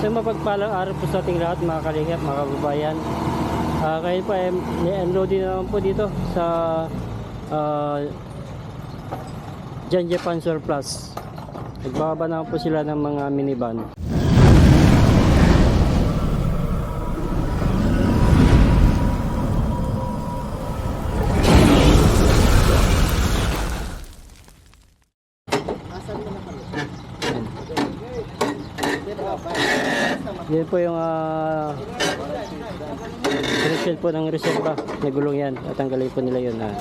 So mapagpalang araw po sa ating lahat mga kalingap, mga kababayan. Ah, kayo po ay ni-unloading naman po dito sa uh, Jan Japan Surplus. Nagbaba naman po sila ng mga minivan. Yan po yung uh, po ng reserva na gulong yan. Tatanggalin po nila yun. Ah.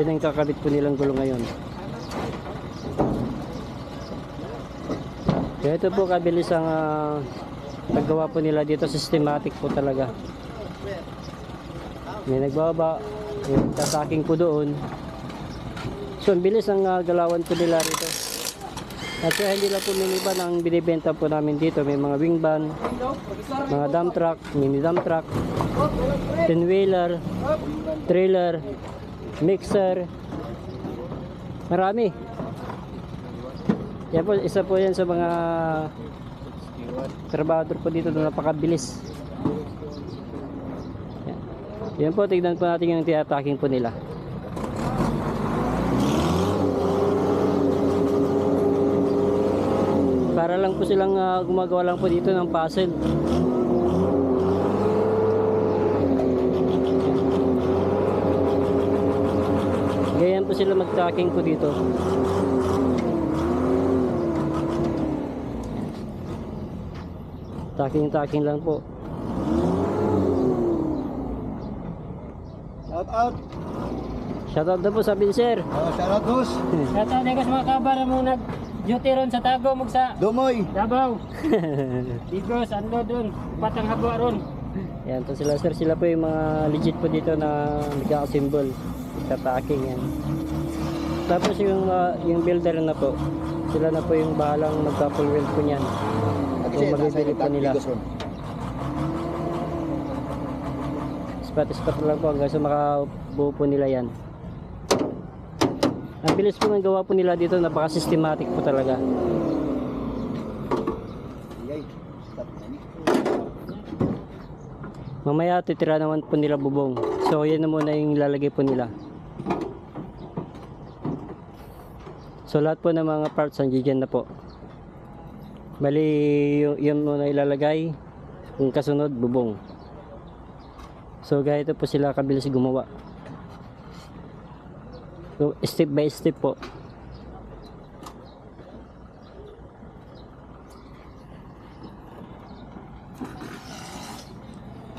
Yan ang kakabit po nilang gulong ngayon. Kaya ito po kabilis ang ah, paggawa po nila dito. Systematic po talaga. May nagbaba. Yung tasaking po doon. So, ang bilis ang ah, galawan po nila rito. At kaya hindi lang po minivan ang binibenta po namin dito. May mga wing van, mga dump truck, mini dump truck, 10-wheeler, trailer, mixer, marami. Yan po, isa po yan sa mga trabador po dito na napakabilis. Yan. yan po, tignan po natin yung tiyataking po nila. Para lang po silang ah, gumagawa lang po dito ng puzzle. Ganyan po sila mag-tracking po dito. Tracking-tracking lang po. Shout out. Shoutout na po sa Binser. Oh, shout out boss. Shout out sa mga kabara mo nag duty ron sa Tago mug sa Dumoy. Davao. Bigos ando dun, patang habwa ron. Yan po sila sir, sila po yung mga legit po dito na nagkaka-symbol sa yan. Tapos yung ah, yung builder na po, sila na po yung bahalang magka-full wheel po niyan. At yung mabibili po nila. Spot-spot lang po hanggang sa makabuo po nila yan. Ang bilis po ng gawa po nila dito, napaka-systematic po talaga. Mamaya titira naman po nila bubong. So yan na muna yung ilalagay po nila. So lahat po ng mga parts nandiyan na po. Bali yun muna ilalagay. Yung kasunod bubong. So ganito po sila kabilis gumawa. So step by step po.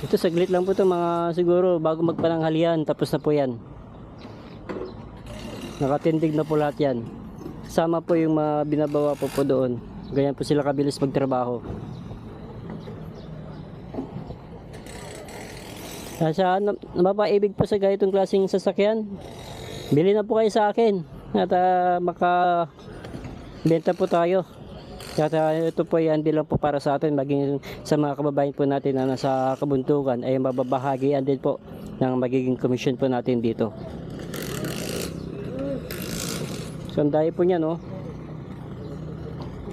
Ito saglit lang po to mga siguro bago magpananghalian tapos na po yan. Nakatindig na po lahat yan. Sama po yung mga binabawa po po doon. Ganyan po sila kabilis magtrabaho. Sa na, napapaibig po sa ganitong klaseng sasakyan. Bili na po kayo sa akin. At ah, maka benta po tayo. At ah, ito po ay hindi lang po para sa atin maging sa mga kababayan po natin na nasa kabuntukan ay mababahagian din po ng magiging commission po natin dito. So ang dami po niya no.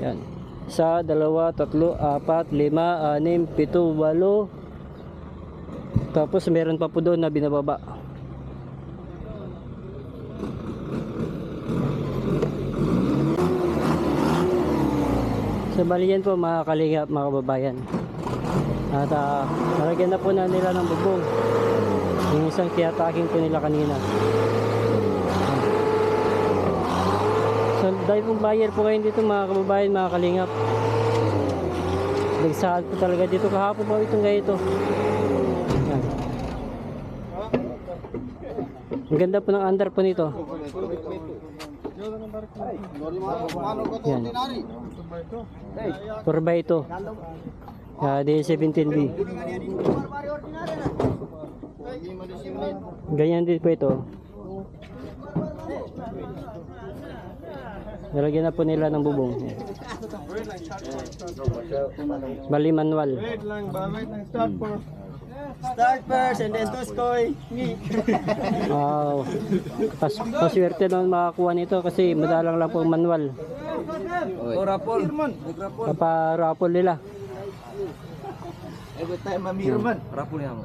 Yan. Sa dalawa, tatlo, apat, lima, anim, pito, walo. Tapos meron pa po doon na binababa. So bali yan po mga kalinga, mga kababayan. At uh, nalagyan na po na nila ng bubong. Yung isang tiyataking po nila kanina. So dahil pong buyer po kayo dito mga kababayan, mga kalingap. Nagsahal po talaga dito kahapon po itong ganito. Yan. Ang ganda po ng under po nito. Yan. 4 by ito. Uh, D17B. Ganyan din po ito. Nalagyan na po nila ng bubong. Bali manual. Start for Start first and then Tuskoy. Wow. Pas paswerte naman makakuha nito kasi madalang lang po manual. O rapol. Rapol. Paparapol nila. Every time mamirman. Rapol yan mo.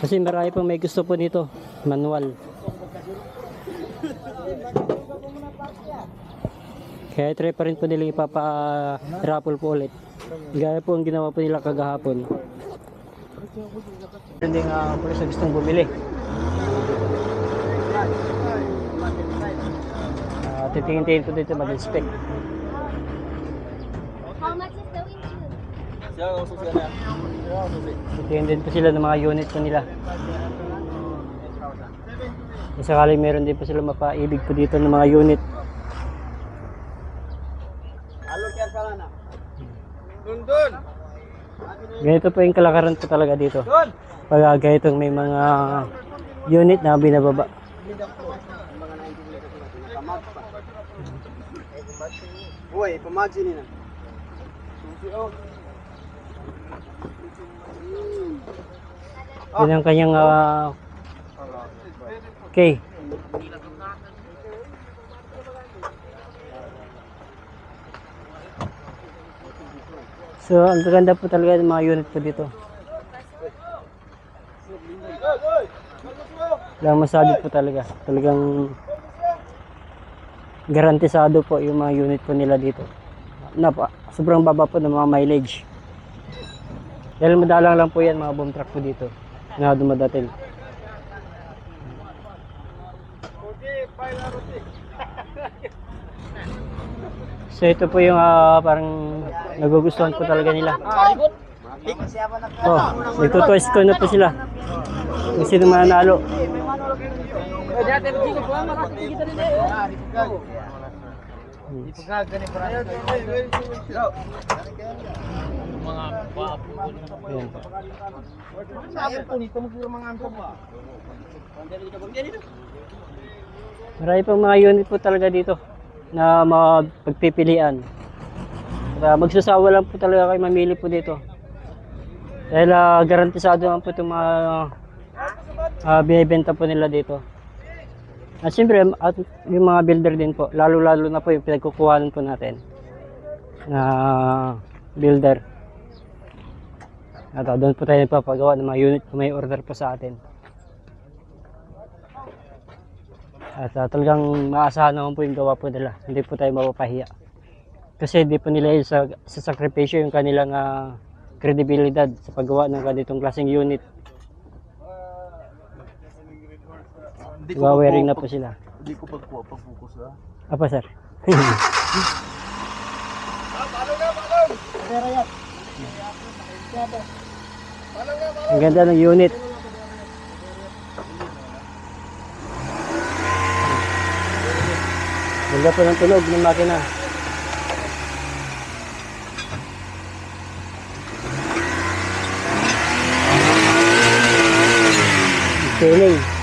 Kasi marami pong may gusto po nito. Manual. Kaya try pa rin po nila ipapa-raffle po ulit. Gaya po ang ginawa po nila kagahapon. Hindi nga po sa gustong bumili. Uh, titingin-tingin po dito mag-inspect. How much is the windshield? Titingin din po sila ng mga unit po nila. Kung sakaling meron din po sila mapaibig po dito ng mga unit. Na. Dun dun. Ganito po yung kalakaran po talaga dito. Dun. Pag uh, ganitong may mga unit na binababa. Uy, pamagsi nila. Yan ang kanyang uh, okay. So, ang gaganda po talaga ng mga unit po dito. Lang masabi po talaga. Talagang garantisado po yung mga unit po nila dito. Napa, sobrang baba po ng mga mileage. Dahil madalang lang po yan mga boom truck po dito na dumadating. So ito po yung ah, parang nagugustuhan po talaga nila. Oh, nagtutuwis ko na po sila. Kung sino mananalo. Marami pang mga unit po talaga dito na mapagpipilian. Kaya magsasawa lang po talaga kayo mamili po dito. Dahil ah, garantisado naman po itong mga uh, binibenta po nila dito. At siyempre, at yung mga builder din po, lalo-lalo na po yung pinagkukuhanan po natin na builder. At ah, doon po tayo nagpapagawa ng mga unit kung may order po sa atin. At ah, talagang maasahan naman po yung gawa po nila. Hindi po tayo mapapahiya. Kasi hindi po nila sa, sa sakripisyo yung kanilang ah, kredibilidad sa paggawa ng ganitong klaseng unit. Wawearing na po sila. Hindi ko pagkuha pag-focus ha. Apa sir? Ang ganda ng unit. Ganda po ng tunog ng makina. Feeling.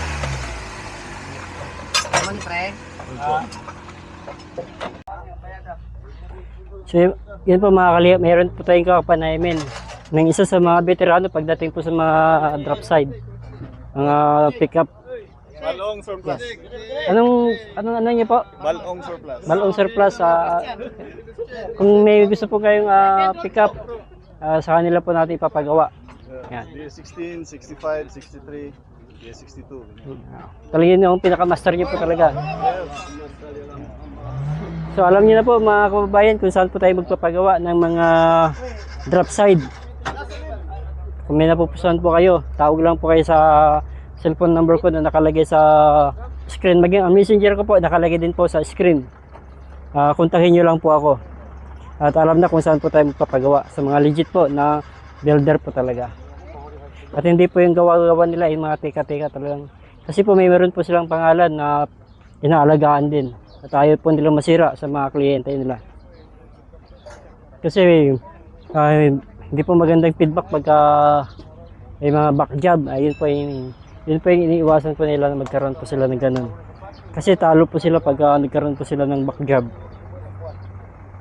So yun, po mga kalihap, mayroon po tayong kakapanayamin ng isa sa mga veterano pagdating po sa mga drop side. Mga pick-up. Balong surplus. Anong, anong ano niyo po? Balong surplus. Balong surplus. ah, kung may gusto po kayong ah, pick-up, ah, sa kanila po natin ipapagawa. Yan. DS16, 65, 63, DS62. Talaga yun yung pinaka-master niyo po talaga. So alam niyo na po mga kababayan kung saan po tayo magpapagawa ng mga drop side. Kung may napupusuan po kayo, tawag lang po kayo sa cellphone number ko na nakalagay sa screen. Maging ang messenger ko po nakalagay din po sa screen. Ah, kontakin niyo lang po ako. At alam na kung saan po tayo magpapagawa. Sa mga legit po na builder po talaga. At hindi po yung gawa-gawa nila yung mga teka-teka talagang. Kasi po may meron po silang pangalan na inaalagaan din. At ayaw po nila masira sa mga kliyente nila. Kasi ay, hindi po magandang feedback pagka may mga back job. Ayun po yung, yun po yung iniiwasan po nila na magkaroon po sila ng ganun. Kasi talo po sila pagka nagkaroon po sila ng back job.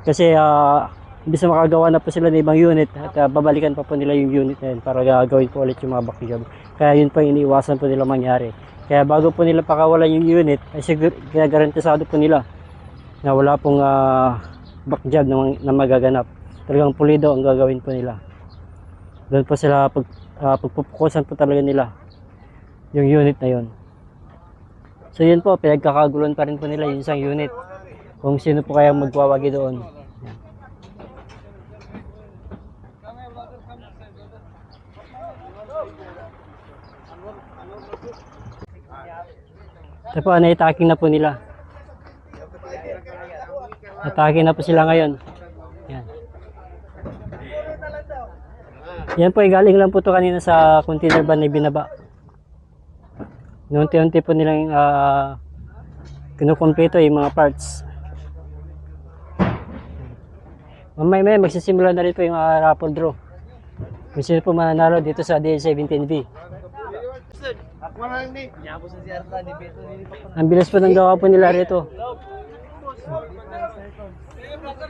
Kasi ah, imbis na makagawa na po sila ng ibang unit at ah, babalikan pa po nila yung unit na yun para gagawin po ulit yung mga back job. Kaya yun po yung iniiwasan po nila mangyari. Kaya bago po nila pakawalan yung unit, ay sigur, ginagarantisado po nila na wala pong ah, back job na, na magaganap. Talagang pulido ang gagawin po nila. Doon po sila pag, uh, pagpupukusan po talaga nila yung unit na yun. So yun po, pinagkakaguluhan pa rin po nila yung isang unit. Kung sino po kaya magwawagi doon. Yan. Ito po, na-attacking na po nila. Attacking na po sila ngayon. Yan. Yan po, eh, galing lang po to kanina sa container van na binaba. Unti-unti po nilang uh, kinukumpleto yung mga parts. Mamaya maya magsisimula na rin po yung uh, raffle draw. Kung sino po mananalo dito sa DL17V. Ang bilis po ng gawa po nila rito.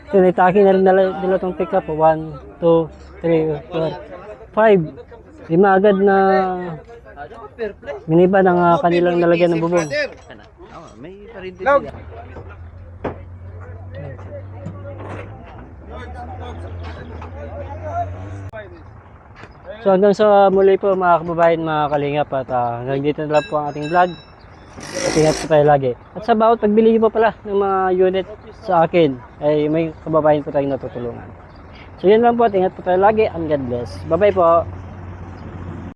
So, naitake na rin nila, nila itong pick up. 1, 2, 3, 4, 5. Lima agad na miniba ng ah, kanilang nalagyan ng bubong. So hanggang sa muli po mga kababayan, mga kalingap at ah, hanggang dito na lang po ang ating vlog. At ingat po tayo lagi. At sa bawat pagbili po pala ng mga unit sa akin, ay may kababayan po tayong natutulungan. So yun lang po at ingat po tayo lagi and God bless. Bye bye po.